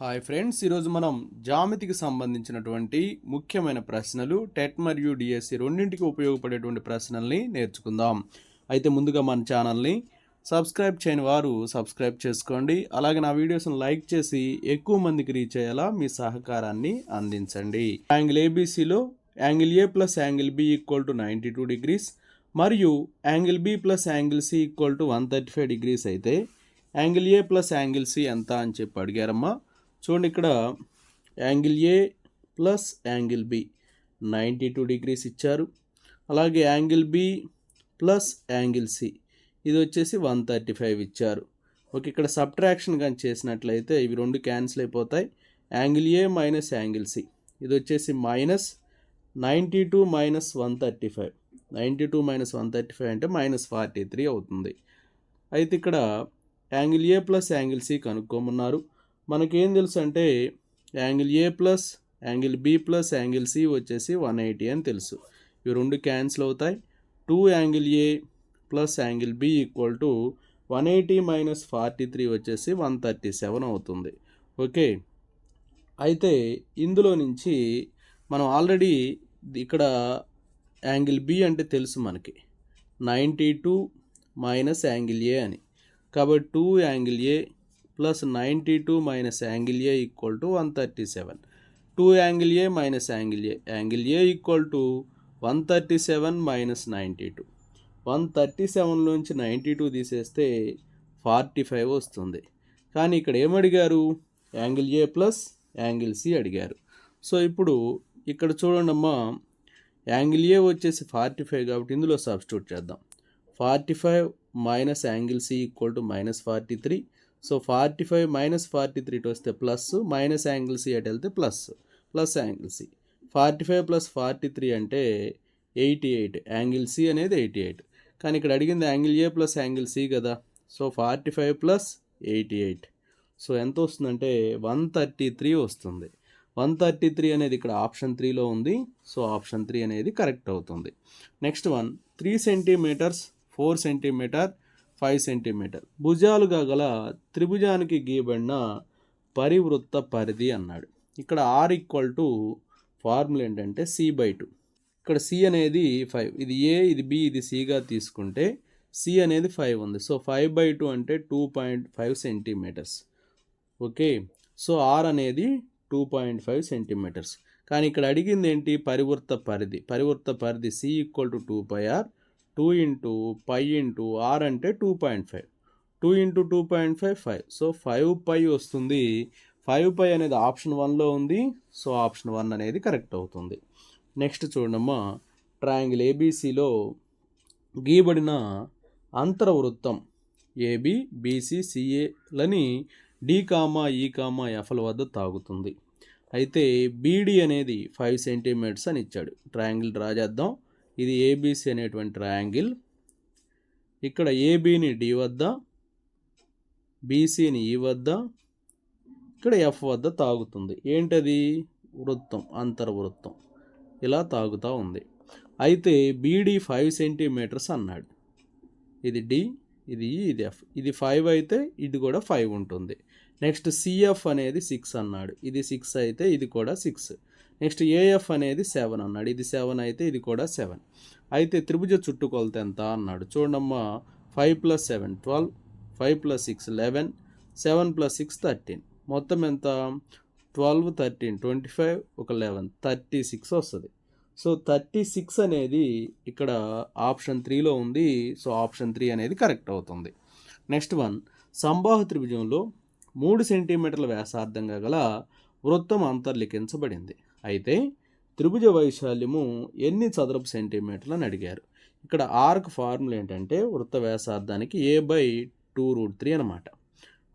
Hi friends ఈరోజు మనం జామితికి సంబంధించినటువంటి ముఖ్యమైన ప్రశ్నలు టెట్ మరియు డిఎస్సి రెండింటికి ఉపయోగపడేటువంటి ప్రశ్నల్ని నేర్చుకుందాం. అయితే ముందుగా మన ఛానల్ని సబ్స్క్రైబ్ చేయని వారు సబ్స్క్రైబ్ చేసుకోండి. అలాగే నా వీడియోస్ని లైక్ చేసి ఎక్కువ మందికి రీచ్ అయ్యేలా మీ సహకారాన్ని అందించండి. Angle ఏబీసీలో angle A plus angle B equal to ninety two degrees మరియు angle B plus angle C equal to one thirty five degrees అయితే angle A plus angle C ఎంత అని చెప్పి అడిగారమ్మా. చూడండి ఇక్కడ angle A plus angle B ninety two degrees ఇచ్చారు. అలాగే angle B plus angle C ఇది వచ్చేసి వన్ థర్టీ ఫైవ్ ఇచ్చారు. ఓకే ఇక్కడ సబ్ట్రాక్షన్ కానీ చేసినట్లయితే ఇవి రెండు క్యాన్సిల్ అయిపోతాయి. Angle A minus angle C ఇది వచ్చేసి minus ninety two minus one thirty five. Ninety two minus one thirty five అంటే మైనస్ ఫార్టీ త్రీ అవుతుంది. అయితే ఇక్కడ angle A plus angle C కనుక్కోమన్నారు. మనకేం తెలుసు అంటే angle A plus angle B plus angle C వచ్చేసి వన్ ఎయిటీ అని తెలుసు. ఇవి రెండు క్యాన్సిల్ అవుతాయి. Two angle A plus angle B equal to one eighty minus forty three వచ్చేసి వన్ థర్టీ సెవెన్ అవుతుంది. ఓకే? అయితే ఇందులో నుంచి మనం ఆల్రెడీ ఇక్కడ యాంగిల్ బి అంటే తెలుసు మనకి. Ninety two minus angle A అని. కాబట్టి two angle A plus ninety two minus angle A equal to one thirty seven. Two angle A minus angle A. Angle A equal to one thirty seven minus ninety two. One thirty సెవెన్లోంచి ninety two తీసేస్తే forty five వస్తుంది. కానీ ఇక్కడ ఏమడిగారు angle A plus angle C అడిగారు. So ఇప్పుడు ఇక్కడ చూడండి అమ్మా. Angle A వచ్చేసి ఫార్టీ ఫైవ్ కాబట్టి ఇందులో సబ్స్టిట్యూట్ చేద్దాం. Forty five minus angle C equal to minus forty three. So forty five minus forty three వస్తే ప్లస్ మైనస్ యాంగిల్ సి అటు వెళ్తే plus plus angle C. Forty five plus forty three అంటే eighty eight angle C అనేది eighty eight. కానీ ఇక్కడ అడిగింది angle A plus angle C కదా? So forty five plus eighty eight. So ఎంత వస్తుందంటే వన్ థర్టీ త్రీ వస్తుంది. వన్ థర్టీ త్రీ అనేది ఇక్కడ ఆప్షన్ త్రీలో ఉంది. సో ఆప్షన్ త్రీ అనేది కరెక్ట్ అవుతుంది. Next one three centimetres four centimetre five centimetre. భుజాలుగా గల త్రిభుజానికి గీయబడిన పరివృత్త పరిధి అన్నాడు. ఇక్కడ ఆర్ ఈక్వల్ టు ఫార్ములా ఏంటంటే సి బై టూ ఇక్కడ సి అనేది ఫైవ్ ఇది ఏ ఇది బి ఇది సిగా తీసుకుంటే సి అనేది ఫైవ్ ఉంది. సో ఫైవ్ బై టూ అంటే two point five centimetres okay so R అనేది టూ పాయింట్ ఫైవ్ సెంటీమీటర్స్ కానీ ఇక్కడ అడిగింది ఏంటి? పరివృత్త పరిధి. పరివృత్త పరిధి C equal to two pi R two into pi into R అంటే two point five. Two into two point five five. So five pi వస్తుంది. ఫైవ్ పై అనేది ఆప్షన్ వన్లో ఉంది. సో ఆప్షన్ వన్ అనేది కరెక్ట్ అవుతుంది. నెక్స్ట్ చూడమ్మా. Triangle ఏబీసీలో గీయబడిన అంతర్వృత్తం A B B C సిఏలని డి కామా ఈ కామా ఎఫ్ల వద్ద తాగుతుంది. అయితే బీడీ అనేది ఫైవ్ సెంటీమీటర్స్ అని ఇచ్చాడు. ట్రయాంగిల్ డ్రా చేద్దాం. ఇది ఏబీసీ అనేటువంటి ట్రయాంగిల్ ఇక్కడ ఏబీని డి వద్ద బీసీని ఈ e వద్ద ఇక్కడ ఎఫ్ వద్ద తాగుతుంది. ఏంటది? వృత్తం అంతర్వృత్తం ఇలా తాగుతూ ఉంది. అయితే బీడీ ఫైవ్ సెంటీమీటర్స్ అన్నాడు. ఇది డి ఇది e, ఇది ఎఫ్ ఇది ఫైవ్ అయితే ఇది కూడా ఫైవ్ ఉంటుంది. నెక్స్ట్ సిఎఫ్ అనేది సిక్స్ అన్నాడు. ఇది సిక్స్ అయితే ఇది కూడా సిక్స్ నెక్స్ట్ ఏఎఫ్ అనేది సెవెన్ అన్నాడు. ఇది సెవెన్ అయితే ఇది కూడా సెవెన్ అయితే త్రిభుజ చుట్టుకొలత ఎంత అన్నాడు. చూడమ్మా five plus seven twelve five plus six eleven seven plus six thirteen మొత్తం ఎంత? ట్వెల్వ్ థర్టీన్ ట్వంటీ ఫైవ్ ఒక లెవెన్ థర్టీ సిక్స్ వస్తుంది. సో థర్టీ సిక్స్ అనేది ఇక్కడ ఆప్షన్ త్రీలో ఉంది. సో ఆప్షన్ త్రీ అనేది కరెక్ట్ అవుతుంది. నెక్స్ట్ వన్ సంబాహు త్రిభుజంలో మూడు సెంటీమీటర్ల వ్యాసార్థంగా గల వృత్తం అంతర్లిఖించబడింది. అయితే త్రిభుజ వైశాల్యము ఎన్ని చదరపు సెంటీమీటర్లు అని అడిగారు? ఇక్కడ ఆర్క్ ఫార్ములా ఏంటంటే వృత్త వ్యాసార్థానికి A by two root three అనమాట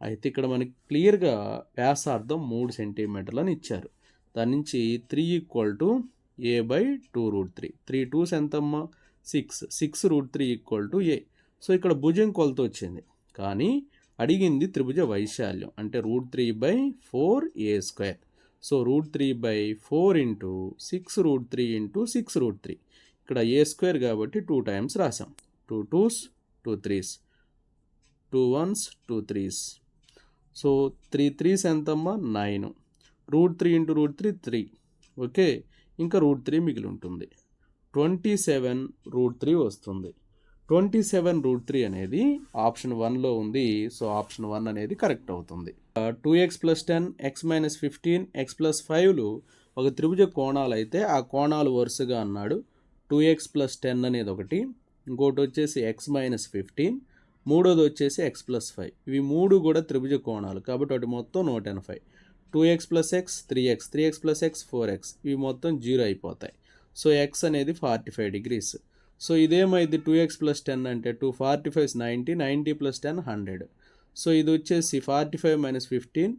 అయితే ఇక్కడ మనకి క్లియర్గా వ్యాసార్థం మూడు సెంటీమీటర్లు అని ఇచ్చారు. దాని నుంచి three equal to A by two root three three twos ఎంతమ్మా? Six six root three equal to A so ఇక్కడ భుజం కొలత వచ్చింది. కానీ అడిగింది త్రిభుజ వైశాల్యం. అంటే root three by four A square so root three by four into six root three into six root three. ఇక్కడ ఏ స్క్వేర్ కాబట్టి టూ టైమ్స్ రాసాం. Two twos two threes. Two ones two threes. So three threes ఎంతమ్మా? Nine. Root three into root three three. Okay? ఇంకా root three మిగిలి ఉంటుంది. Twenty seven root three వస్తుంది. Twenty seven root three అనేది option వన్లో ఉంది. So option one అనేది correct అవుతుంది. Two X plus ten X minus fifteen X plus ఫైవ్లు ఒక త్రిభుజ కోణాలు అయితే ఆ కోణాలు వరుసగా అన్నాడు. టూ ఎక్స్ ప్లస్ టెన్ అనేది ఒకటి ఇంకోటి వచ్చేసి ఎక్స్ మైనస్ ఫిఫ్టీన్ మూడోది వచ్చేసి ఎక్స్ ప్లస్ ఫైవ్. ఇవి మూడు కూడా త్రిభుజ కోణాలు కాబట్టి వాటి మొత్తం నూట ఎనభై. Two X plus X three X three X plus X four X ఇవి మొత్తం జీరో అయిపోతాయి. సో ఎక్స్ అనేది ఫార్టీ ఫైవ్ డిగ్రీస్. సో ఇదేమైంది టూ ఎక్స్ ప్లస్ టెన్ అంటే two forty five ninety ninety plus ten hundred so ఇది వచ్చేసి forty five minus fifteen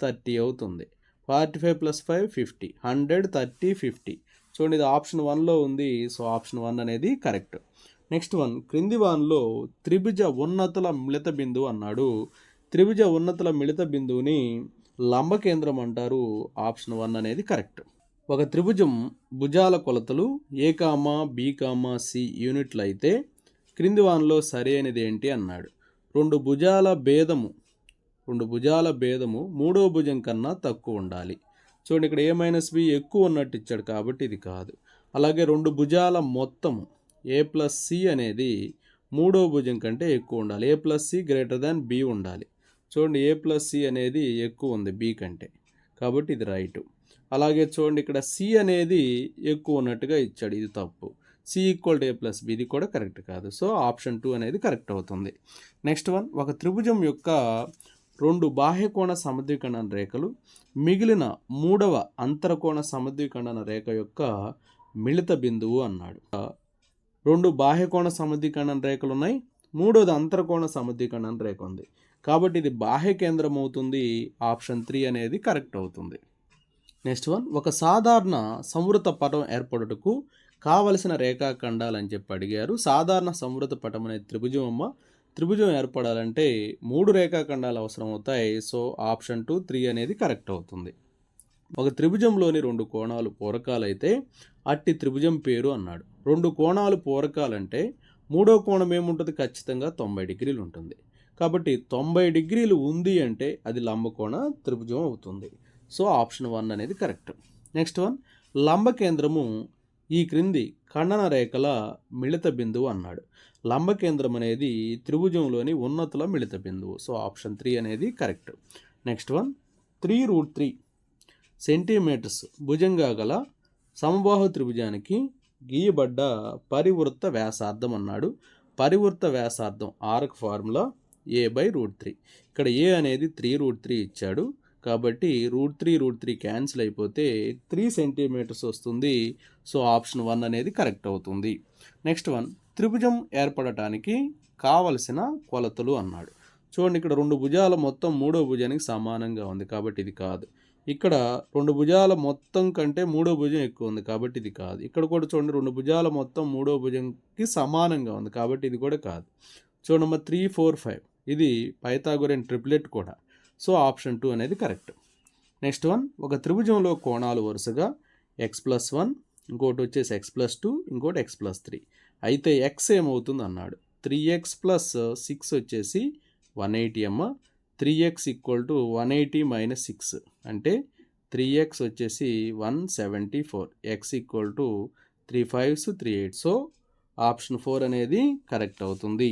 thirty అవుతుంది. Forty five plus five fifty hundred thirty fifty చూడండి ఇది option వన్లో ఉంది. So option one అనేది కరెక్ట్ నెక్స్ట్ వన్ క్రింది వాన్లో త్రిభుజ ఉన్నతుల మిళిత బిందువు అన్నాడు. త్రిభుజ ఉన్నతుల మిళిత బిందువుని లంబ కేంద్రం అంటారు. ఆప్షన్ వన్ అనేది కరెక్ట్ ఒక త్రిభుజం భుజాల కొలతలు A comma B comma C యూనిట్లు అయితే క్రింది వానలో సరైనది ఏంటి అన్నాడు. రెండు భుజాల భేదము రెండు భుజాల భేదము మూడో భుజం కన్నా తక్కువ ఉండాలి. చూడండి ఇక్కడ ఏ మైనస్ బి ఎక్కువ ఉన్నట్టు ఇచ్చాడు కాబట్టి ఇది కాదు. అలాగే రెండు భుజాల మొత్తము ఏ ప్లస్ సి అనేది మూడో భుజం కంటే ఎక్కువ ఉండాలి. A plus C greater than B ఉండాలి. చూడండి ఏ ప్లస్ సి అనేది ఎక్కువ ఉంది బి కంటే. కాబట్టి ఇది రైటు. అలాగే చూడండి ఇక్కడ సి అనేది ఎక్కువ ఉన్నట్టుగా ఇచ్చాడు. ఇది తప్పు. C equal to A plus B ఇది కూడా కరెక్ట్ కాదు. సో ఆప్షన్ టూ అనేది కరెక్ట్ అవుతుంది. నెక్స్ట్ వన్ ఒక త్రిభుజం యొక్క రెండు బాహ్యకోణ సమద్విఖండన రేఖలు మిగిలిన మూడవ అంతరకోణ సమద్విఖండన రేఖ యొక్క మిళిత బిందువు అన్నాడు. రెండు బాహ్యకోణ సమద్విఖండన రేఖలు ఉన్నాయి మూడోది అంతరకోణ సమద్విఖండన రేఖ ఉంది. కాబట్టి ఇది బాహ్య కేంద్రం అవుతుంది ఆప్షన్ త్రీ అనేది కరెక్ట్ అవుతుంది. నెక్స్ట్ వన్ ఒక సాధారణ సంవృత పటం ఏర్పడుటకు కావలసిన రేఖాఖండాలు అని చెప్పి అడిగారు. సాధారణ సంవృత పటం అనే త్రిభుజం అమ్మ. త్రిభుజం ఏర్పడాలంటే మూడు రేఖాఖండాలు అవసరం అవుతాయి సో ఆప్షన్ టూ త్రీ అనేది కరెక్ట్ అవుతుంది. ఒక త్రిభుజంలోని రెండు కోణాలు పూరకాలైతే అట్టి త్రిభుజం పేరు అన్నాడు. రెండు కోణాలు పూరకాలంటే మూడో కోణం ఏముంటుంది? ఖచ్చితంగా తొంభై డిగ్రీలు ఉంటుంది. కాబట్టి తొంభై డిగ్రీలు ఉంది అంటే అది లంబకోణ త్రిభుజం అవుతుంది. సో ఆప్షన్ వన్ అనేది కరెక్ట్. నెక్స్ట్ వన్ లంబ కేంద్రము ఈ క్రింది ఖండన రేఖల మిళిత బిందువు అన్నాడు. లంబ కేంద్రం అనేది త్రిభుజంలోని ఉన్నతుల మిళిత బిందువు. సో ఆప్షన్ త్రీ అనేది correct. Next one three root three centimetres భుజంగా గల సమబాహు త్రిభుజానికి గీయబడ్డ పరివృత్త వ్యాసార్థం అన్నాడు. పరివృత్త వ్యాసార్థం arc formula A by root three. ఇక్కడ ఏ అనేది త్రీ రూట్ త్రీ ఇచ్చాడు. కాబట్టి root three root three cancel అయిపోతే త్రీ సెంటీమీటర్స్ వస్తుంది. సో ఆప్షన్ వన్ అనేది కరెక్ట్ అవుతుంది. నెక్స్ట్ వన్ త్రిభుజం ఏర్పడటానికి కావలసిన కొలతలు అన్నాడు. చూడండి ఇక్కడ రెండు భుజాల మొత్తం మూడో భుజానికి సమానంగా ఉంది కాబట్టి ఇది కాదు. ఇక్కడ రెండు భుజాల మొత్తం కంటే మూడో భుజం ఎక్కువ ఉంది కాబట్టి ఇది కాదు. ఇక్కడ కూడా చూడండి రెండు భుజాల మొత్తం మూడో భుజంకి సమానంగా ఉంది కాబట్టి ఇది కూడా కాదు. చూడండి త్రీ ఫోర్ ఫైవ్. ఇది పైథాగోరియన్ ట్రిప్లెట్ కూడా. సో ఆప్షన్ టూ అనేది కరెక్ట్. నెక్స్ట్ వన్ ఒక త్రిభుజంలో కోణాలు వరుసగా ఎక్స్ ప్లస్ వన్ ఇంకోటి వచ్చేసి ఎక్స్ ప్లస్ టూ ఇంకోటి ఎక్స్ ప్లస్ త్రీ. అయితే ఎక్స్ ఏమవుతుంది అన్నాడు. త్రీ ఎక్స్ ప్లస్ సిక్స్ వచ్చేసి వన్ ఎయిటీ అమ్మ. Three X equal to one eighty minus six. అంటే త్రీ ఎక్స్ వచ్చేసి one seventy four. X equal to three fives three eight. So option four అనేది correct అవుతుంది.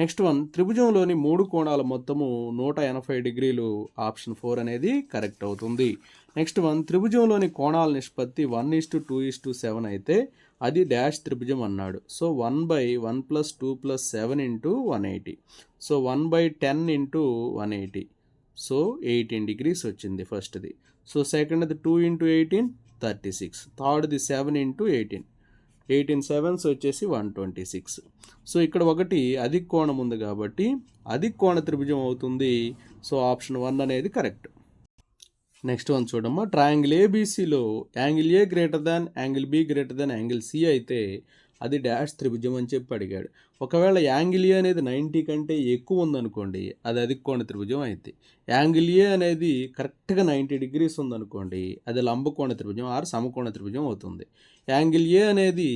Next one త్రిభుజంలోని మూడు కోణాల మొత్తము నూట ఎనభై డిగ్రీలు ఆప్షన్ ఫోర్ అనేది కరెక్ట్ అవుతుంది. నెక్స్ట్ వన్ త్రిభుజంలోని కోణాల నిష్పత్తి one is to two is to seven అయితే అది డాష్ త్రిభుజం అన్నాడు. So one by one plus two plus seven into one eighty. So one by ten into one eighty. So eighteen degrees వచ్చింది ఫస్ట్ది. So సెకండ్ది two into eighteen thirty six. థర్డ్ది seven into eighteen. Eighteen sevens వచ్చేసి one twenty six. So ఇక్కడ ఒకటి అధిక కోణం ఉంది కాబట్టి అధిక కోణ త్రిభుజం అవుతుంది. సో ఆప్షన్ వన్ అనేది కరెక్ట్. నెక్స్ట్ వన్ చూడమ్మా. Triangle ఏబీసీలో angle A greater than angle B greater than angle C అయితే అది డాష్ త్రిభుజం అని చెప్పి అడిగాడు. ఒకవేళ యాంగిల్ ఏ అనేది నైంటీ కంటే ఎక్కువ ఉందనుకోండి అది అది కోణ త్రిభుజం అయింది యాంగిల్ ఏ అనేది కరెక్ట్గా నైంటీ డిగ్రీస్ ఉందనుకోండి అది లంబకోణ త్రిభుజం ఆర్ సమకోణ త్రిభుజం అవుతుంది. యాంగిల్ ఏ అనేది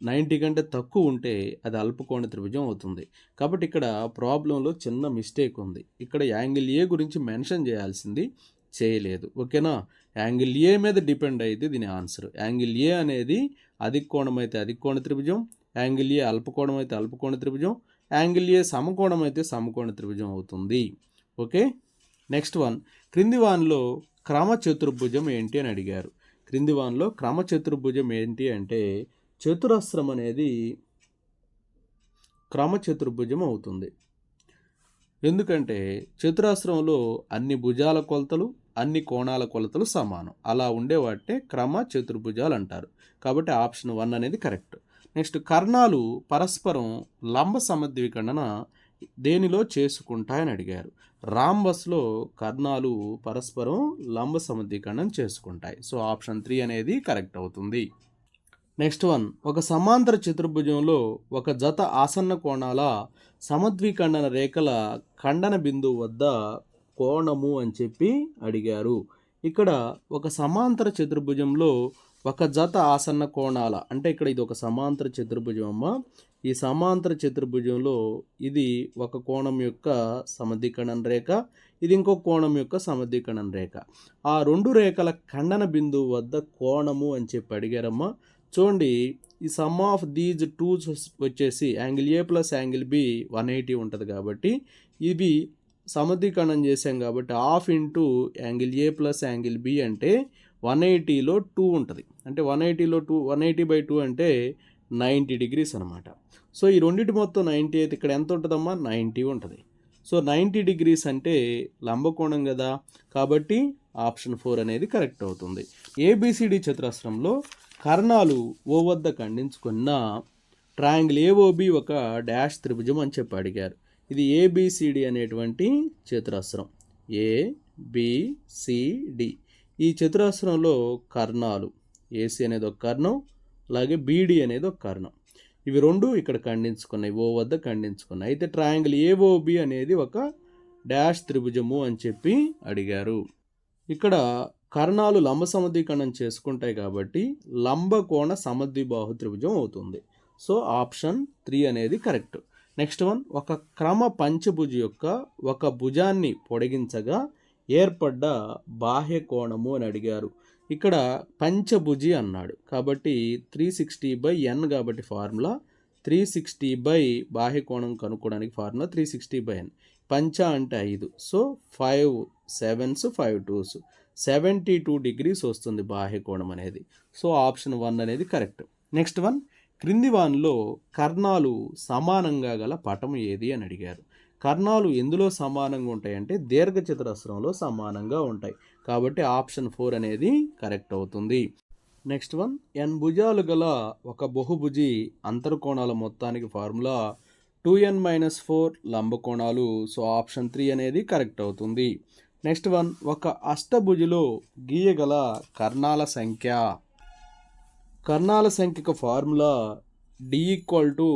నైంటీ కంటే తక్కువ ఉంటే అది అల్పకోణ త్రిభుజం అవుతుంది. కాబట్టి ఇక్కడ ప్రాబ్లంలో చిన్న మిస్టేక్ ఉంది. ఇక్కడ యాంగిల్ ఏ గురించి మెన్షన్ చేయాల్సింది చేయలేదు. ఓకేనా? యాంగిల్ ఏ మీద డిపెండ్ అయితే దీని ఆన్సర్. యాంగిల్ ఏ అనేది అధిక కోణం అయితే అధిక కోణ త్రిభుజం యాంగిల్ ఏ అల్పకోణం అయితే అల్పకోణ త్రిభుజం యాంగిల్ ఏ సమకోణం అయితే సమకోణ త్రిభుజం అవుతుంది. ఓకే? Next one. క్రింది వాన్లో క్రమ చతుర్భుజం ఏంటి అని అడిగారు. క్రింది వాన్లో క్రమ చతుర్భుజం ఏంటి అంటే చతురస్రం అనేది క్రమ చతుర్భుజం అవుతుంది. ఎందుకంటే చతురాస్రంలో అన్ని భుజాల కొలతలు అన్ని కోణాల కొలతలు సమానం. అలా ఉండే వాటినే క్రమ చతుర్భుజాలు అంటారు. కాబట్టి ఆప్షన్ వన్ అనేది కరెక్ట్. నెక్స్ట్ కర్ణాలు పరస్పరం లంబ సమద్విఖండన దేనిలో చేసుకుంటాయని అడిగారు. రాంబస్లో కర్ణాలు పరస్పరం లంబ సమద్విఖండన చేసుకుంటాయి. సో ఆప్షన్ త్రీ అనేది కరెక్ట్ అవుతుంది. నెక్స్ట్ వన్ ఒక సమాంతర చతుర్భుజంలో ఒక జత ఆసన్న కోణాల సమద్విఖండన రేఖల ఖండన బిందువు వద్ద కోణము అని చెప్పి అడిగారు. ఇక్కడ ఒక సమాంతర చతుర్భుజంలో ఒక జత ఆసన్న కోణాల అంటే ఇక్కడ ఇది ఒక సమాంతర చతుర్భుజం అమ్మ ఈ సమాంతర చతుర్భుజంలో ఇది ఒక కోణం యొక్క సమధికణం రేఖ ఇది ఇంకో కోణం యొక్క సమధికణం రేఖ. ఆ రెండు రేఖల ఖండన బిందువు వద్ద కోణము అని చెప్పి అడిగారమ్మా. చూడండి ఈ సమ్ ఆఫ్ దీజ్ టూస్ వచ్చేసి angle A plus angle B one eighty ఉంటుంది కాబట్టి ఇవి సమధికణం చేసాం కాబట్టి half into angle A plus angle B అంటే వన్ ఎయిటీలో టూ ఉంటుంది. అంటే one ఎయిటీలో two one eighty by two అంటే నైంటీ డిగ్రీస్ అనమాట సో ఈ రెండింటి మొత్తం నైంటీ అయితే ఇక్కడ ఎంత ఉంటుందమ్మా? నైంటీ ఉంటుంది. సో నైంటీ డిగ్రీస్ అంటే లంబకోణం కదా. కాబట్టి ఆప్షన్ ఫోర్ అనేది కరెక్ట్ అవుతుంది. ఏబిసిడి చతురస్రంలో కర్ణాలు ఓ వద్ద ఖండించుకున్న ట్రయాంగిల్ ఏఓబి ఒక డాష్ త్రిభుజం అని చెప్పి అడిగారు. ఇది ఏబిసిడి అనేటువంటి చతురస్రం. ఏబిసిడి ఈ చతురస్రంలో కర్ణాలు ఏసీ అనేది ఒక కర్ణం అలాగే బీడి అనేది ఒక కర్ణం. ఇవి రెండు ఇక్కడ ఖండించుకున్నాయి ఓ వద్ద ఖండించుకున్నాయి. అయితే ట్రయాంగిల్ ఏఓబి అనేది ఒక డాష్ త్రిభుజము అని చెప్పి అడిగారు. ఇక్కడ కర్ణాలు లంబ సమద్వికరణం చేసుకుంటాయి కాబట్టి లంబకోణ సమద్విబాహు త్రిభుజం అవుతుంది. సో ఆప్షన్ త్రీ అనేది కరెక్ట్. నెక్స్ట్ వన్ ఒక క్రమ పంచభుజ యొక్క ఒక భుజాన్ని పొడిగించగా ఏర్పడ్డ బాహ్య కోణము అని అడిగారు. ఇక్కడ పంచభుజి అన్నాడు. కాబట్టి త్రీ సిక్స్టీ బై ఎన్ కాబట్టి ఫార్ములా త్రీ సిక్స్టీ బై బాహ్య కోణం కనుక్కోవడానికి formula three sixty by N. పంచ అంటే ఐదు. So five sevens five twos. Seventy two degrees వస్తుంది బాహ్య కోణం అనేది. సో ఆప్షన్ వన్ అనేది కరెక్ట్. నెక్స్ట్ వన్ క్రింది వాన్లో కర్ణాలు సమానంగా గల పటం ఏది అని అడిగారు. కర్ణాలు ఎందులో సమానంగా ఉంటాయంటే దీర్ఘచతురస్రంలో సమానంగా ఉంటాయి. కాబట్టి ఆప్షన్ ఫోర్ అనేది కరెక్ట్ అవుతుంది. నెక్స్ట్ వన్ ఎన్ భుజాలు గల ఒక బహుభుజి అంతర్కోణాల మొత్తానికి formula two N minus four లంబకోణాలు. So option three అనేది కరెక్ట్ అవుతుంది. నెక్స్ట్ వన్ ఒక అష్టభుజిలో గీయగల కర్ణాల సంఖ్య. కర్ణాల సంఖ్యకు formula D equal to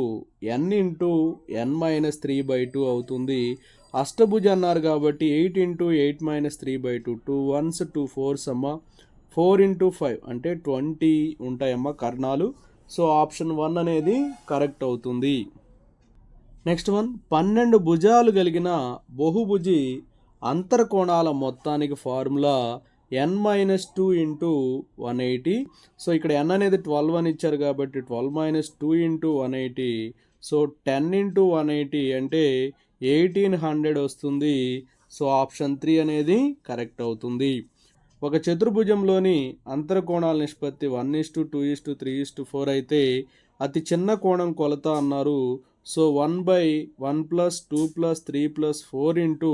N into N minus three by two అవుతుంది. అష్టభుజ అన్నారు కాబట్టి eight into eight minus three by two two ones two fours అమ్మ. ఫోర్ ఇంటూ ఫైవ్ అంటే ట్వంటీ ఉంటాయమ్మ కర్ణాలు. సో ఆప్షన్ వన్ అనేది కరెక్ట్ అవుతుంది. నెక్స్ట్ వన్ పన్నెండు భుజాలు కలిగిన బహుభుజి అంతర్కోణాల మొత్తానికి formula N minus two into one eighty so ఇక్కడ ఎన్ అనేది ట్వెల్వ్ అని ఇచ్చారు కాబట్టి twelve minus two into one eighty so ten into one eighty అంటే ఎయిటీన్ హండ్రెడ్ వస్తుంది. సో ఆప్షన్ త్రీ అనేది కరెక్ట్ అవుతుంది. ఒక చతుర్భుజంలోని అంతర్కోణాల నిష్పత్తి one is to two is to three is to four అయితే అతి చిన్న కోణం కొలత అన్నారు. So one by one plus two plus three plus four into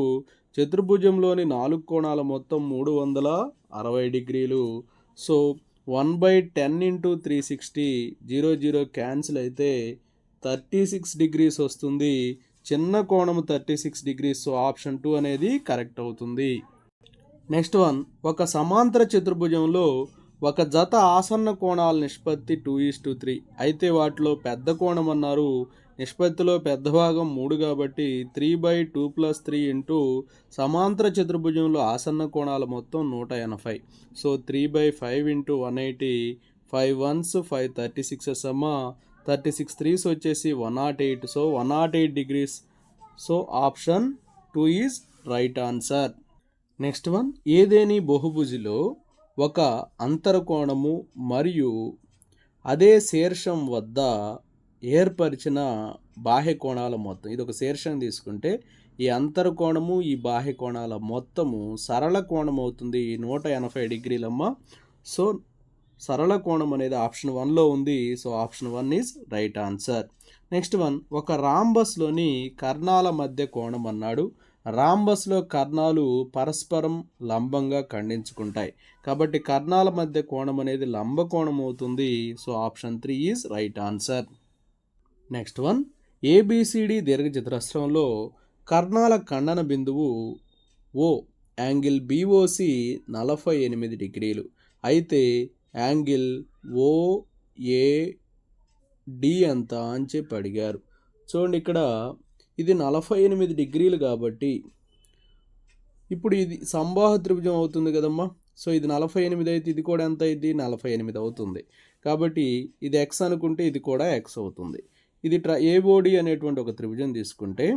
చతుర్భుజంలోని నాలుగు కోణాల మొత్తం మూడు వందల అరవై డిగ్రీలు. So one by ten into three sixty zero zero cancel అయితే థర్టీ సిక్స్ డిగ్రీస్ వస్తుంది. చిన్న కోణం thirty six degrees. So option two అనేది కరెక్ట్ అవుతుంది. నెక్స్ట్ వన్ ఒక సమాంతర చతుర్భుజంలో ఒక జత ఆసన్న కోణాల నిష్పత్తి టూ ఈస్ టూ త్రీ. అయితే వాటిలో పెద్ద కోణం అన్నారు. నిష్పత్తిలో పెద్ద భాగం మూడు కాబట్టి three by two plus three into సమాంతర చతుర్భుజంలో ఆసన్న కోణాల మొత్తం నూట ఎనభై. So three by five into one eighty five ones five thirty six సమ్మా థర్టీ సిక్స్ త్రీస్ వచ్చేసి one nought eight. So one nought eight degrees. So option two is right answer. Next one ఏదేని బహుభుజిలో ఒక అంతరకోణము మరియు అదే శీర్షం వద్ద ఏర్పరిచిన బాహ్య కోణాల మొత్తం. ఇది ఒక శీర్షం తీసుకుంటే ఈ అంతరకోణము ఈ బాహ్య కోణాల మొత్తము సరళ కోణం అవుతుంది. నూట ఎనభై డిగ్రీలమ్మ. సో సరళ కోణం అనేది ఆప్షన్ వన్లో ఉంది. So option one is right answer. Next one ఒక రాంబస్లోని కర్ణాల మధ్య కోణం అన్నాడు. రాంబస్లో కర్ణాలు పరస్పరం లంబంగా ఖండించుకుంటాయి. కాబట్టి కర్ణాల మధ్య కోణం అనేది లంబ కోణం అవుతుంది. So option three is right answer. Next one ABCD దీర్ఘచతురస్రంలో కర్ణాల ఖండన బిందువు ఓ యాంగిల్ బీఓసి నలభై ఎనిమిది డిగ్రీలు. అయితే యాంగిల్ ఓఏడి అంత అని చెప్పి అడిగారు. చూడండి ఇక్కడ ఇది నలభై ఎనిమిది డిగ్రీలు కాబట్టి ఇప్పుడు ఇది సంబాహ త్రిభుజం అవుతుంది కదమ్మా. సో ఇది నలభై ఎనిమిది అయితే ఇది కూడా ఎంత అయింది? నలభై ఎనిమిది అవుతుంది. కాబట్టి ఇది ఎక్స్ అనుకుంటే ఇది కూడా ఎక్స్ అవుతుంది. ఇది ట్ర ఏబోడి అనేటువంటి ఒక త్రిభుజం తీసుకుంటే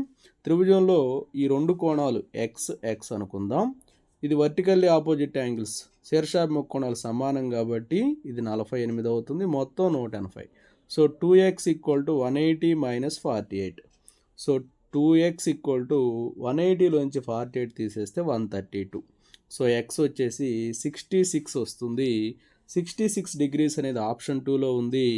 త్రిభుజంలో ఈ రెండు కోణాలు ఎక్స్ ఎక్స్ అనుకుందాం. ఇది వర్టికల్లీ ఆపోజిట్ యాంగిల్స్ శీర్షాభిముఖ కోణాలు సమానం కాబట్టి ఇది నలభై ఎనిమిది అవుతుంది. మొత్తం నూట ఎనభై. So two x equal to one eighty minus forty eight so two x equal to one ఎయిటీలోంచి forty eight తీసేస్తే one thirty two so x వచ్చేసి సిక్స్టీ సిక్స్ వస్తుంది. సిక్స్టీ సిక్స్ డిగ్రీస్ అనేది ఆప్షన్ టూలో ఉంది.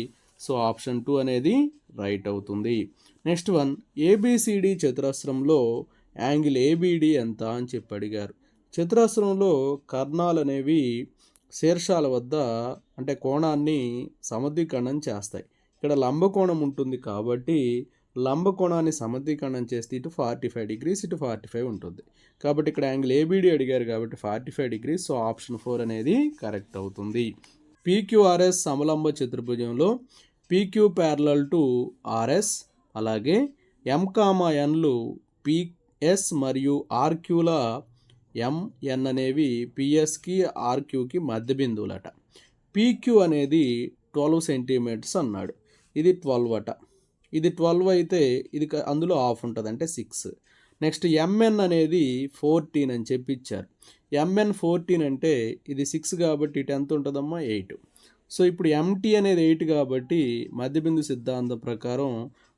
సో ఆప్షన్ టూ అనేది right అవుతుంది. Next one ABCD చతురస్రంలో angle ABD ఎంత అని చెప్పి అడిగారు. చతురస్రంలో కర్ణాలు అనేవి శీర్షాల వద్ద అంటే కోణాన్ని సమర్థీకరణం చేస్తాయి. ఇక్కడ లంబకోణం ఉంటుంది కాబట్టి లంబకోణాన్ని సమర్థీకరణం చేస్తే ఇటు ఫార్టీ ఫైవ్ డిగ్రీస్ ఇటు ఫార్టీ ఫైవ్ ఉంటుంది. కాబట్టి ఇక్కడ యాంగిల్ ఏబిడి అడిగారు కాబట్టి forty five degrees so option four అనేది కరెక్ట్ అవుతుంది. పీక్యూఆర్ఎస్ సమలంబ చతుర్భుజంలో పీక్యూ ప్యారలల్ టు ఆర్ఎస్ అలాగే ఎంకామా ఎన్లు పిఎస్ మరియు ఆర్క్యూల ఎంఎన్ అనేవి పిఎస్కి ఆర్క్యూకి మధ్య బిందువులట. పీక్యూ అనేది ట్వెల్వ్ సెంటీమీటర్స్ అన్నాడు. ఇది ట్వెల్వ్ అట. ఇది ట్వెల్వ్ అయితే ఇది అందులో ఆఫ్ ఉంటుంది అంటే సిక్స్ నెక్స్ట్ ఎంఎన్ అనేది ఫోర్టీన్ అని చెప్పి ఇచ్చారు. ఎంఎన్ ఫోర్టీన్ అంటే ఇది సిక్స్ కాబట్టి టెన్త్ ఉంటుందమ్మా ఎయిట్ సో ఇప్పుడు ఎంటీ అనేది ఎయిట్ కాబట్టి మధ్యబిందు సిద్ధాంతం ప్రకారం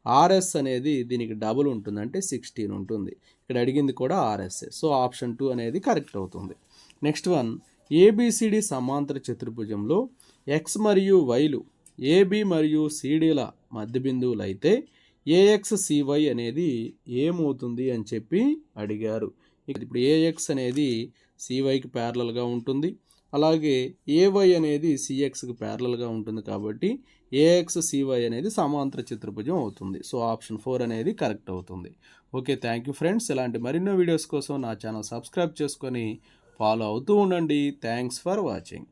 ఆర్ఎస్ అనేది దీనికి డబుల్ ఉంటుంది. అంటే సిక్స్టీన్ ఉంటుంది. ఇక్కడ అడిగింది కూడా ఆర్ఎస్ఏ సో ఆప్షన్ టూ అనేది కరెక్ట్ అవుతుంది. నెక్స్ట్ వన్ ఏబిసిడి సమాంతర చతుర్భుజంలో ఎక్స్ మరియు వైలు ఏబి మరియు సిడిల మధ్య బిందువులు అయితే ఏఎక్స్ సివై అనేది ఏమవుతుంది అని చెప్పి అడిగారు. ఇప్పుడు ఏఎక్స్ అనేది సివైకి ప్యారలల్గా ఉంటుంది. అలాగే ఏవై అనేది సిఎక్స్కి ప్యారలల్గా ఉంటుంది కాబట్టి ఏఎక్స్ సివై అనేది సమాంతర చిత్రభుజం అవుతుంది. సో ఆప్షన్ ఫోర్ అనేది కరెక్ట్ అవుతుంది. ఓకే థ్యాంక్ యూ ఫ్రెండ్స్ ఇలాంటి మరిన్నో వీడియోస్ కోసం నా ఛానల్ సబ్స్క్రైబ్ చేసుకొని ఫాలో అవుతూ ఉండండి. Thanks for watching